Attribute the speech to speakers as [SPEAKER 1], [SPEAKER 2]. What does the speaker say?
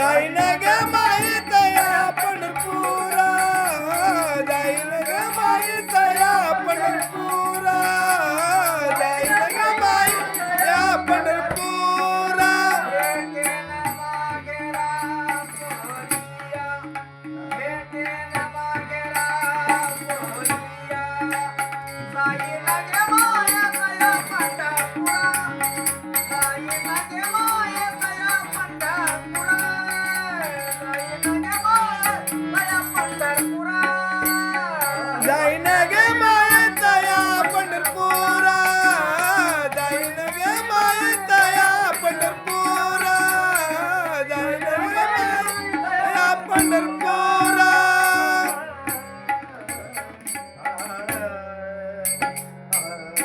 [SPEAKER 1] जाईन ग
[SPEAKER 2] माई तया पंढरपुरा जाईन ग माई तया पंढरपुरा जाईन